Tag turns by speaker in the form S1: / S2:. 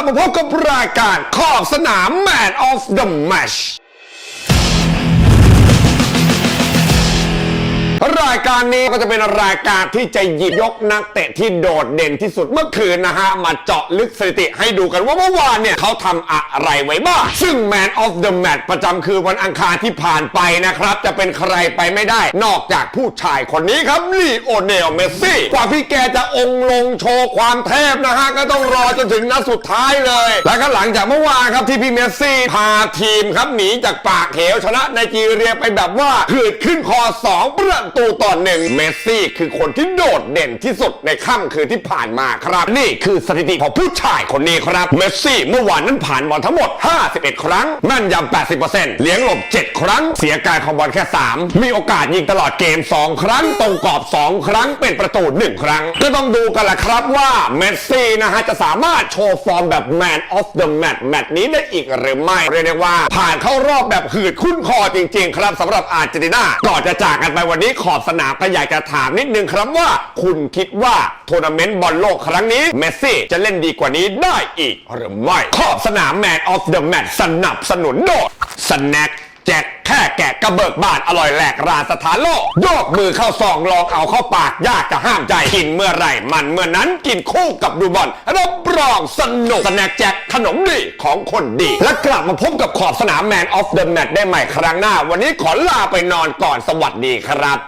S1: ลับมาพบกับรายการขอบสนาม Man of the Match ายการนี้ก็จะเป็นรายการที่จะหยิบยกนักเตะที่โดดเด่นที่สุดเมื่อคืนนะฮะ มาเจาะลึกสถิติให้ดูกันว่าเมื่อวานเนี่ยเขาทำอะไรไว้บ้าง ซึ่ง Man of the Match ประจำคือวันอังคารที่ผ่านไปนะครับ จะเป็นใครไปไม่ได้ นอกจากผู้ชายคนนี้ครับลีโอเนลเมสซี่กว่าพี่แกจะองลงโชว์ความเทพนะฮะ ก็ต้องรอจนถึงนัดสุดท้ายเลย แล้วก็หลังจากเมื่อวานครับที่พี่เมสซี่พาทีมครับหนีจากปากเหวชนะไนจีเรียไปแบบว่าหืดขึ้นคอ 2 ประตูต่อหนึ่งเมสซี่คือคนที่โดดเด่นที่สุดในค่ำคืนที่ผ่านมาครับ นี่คือสถิติของผู้ชายคนนี้ครับ เมสซี่เมื่อวานนั้นผ่านบอลทั้งหมด 51 ครั้งแม่นยำ 80%เลี้ยงหลบ 7 ครั้ง เสียการของบอลแค่ 3 มีโอกาสยิงตลอดเกม 2 ครั้ง ตรงกรอบ 2 ครั้งเป็นประตู 1 ครั้ง ก็ต้องดูกันแหละครับว่าเมสซี่นะฮะจะสามารถโชว์ฟอร์มแบบ Man of the Match แมตช์นี้ได้อีกหรือไม่เรียกได้ว่า ผ่านเข้ารอบแบบหืดคุ้นคอจริง ๆ ครับสำหรับอาร์เจนตินาก่อนจะจากกันไปวันนี้ขอบสนามก็อยากจะถามนิดนึงครับว่า คุณคิดว่าทัวร์นาเมนต์บอลโลกครั้งนี้ เมสซี่จะเล่นดีกว่านี้ได้อีกหรือไม่ขอบสนาม Man of the Match สนับสนุนโดยสแน็คแจกแค่แกะกระเบิกบานอร่อยแหลกรานสถานโลกโยกมือเข้าซองลองเอาเข้าปากยากจะห้ามใจ กินเมื่อไหร่มันเมื่อนั้นกินคู่กับดูบอลรับรองสนุกสแน็คแจกขนมดีของคนดี และกลับมาพบกับขอบสนาม Man of the Match ได้ใหม่ครั้งหน้า วันนี้ขอลาไปนอนก่อนสวัสดีครับ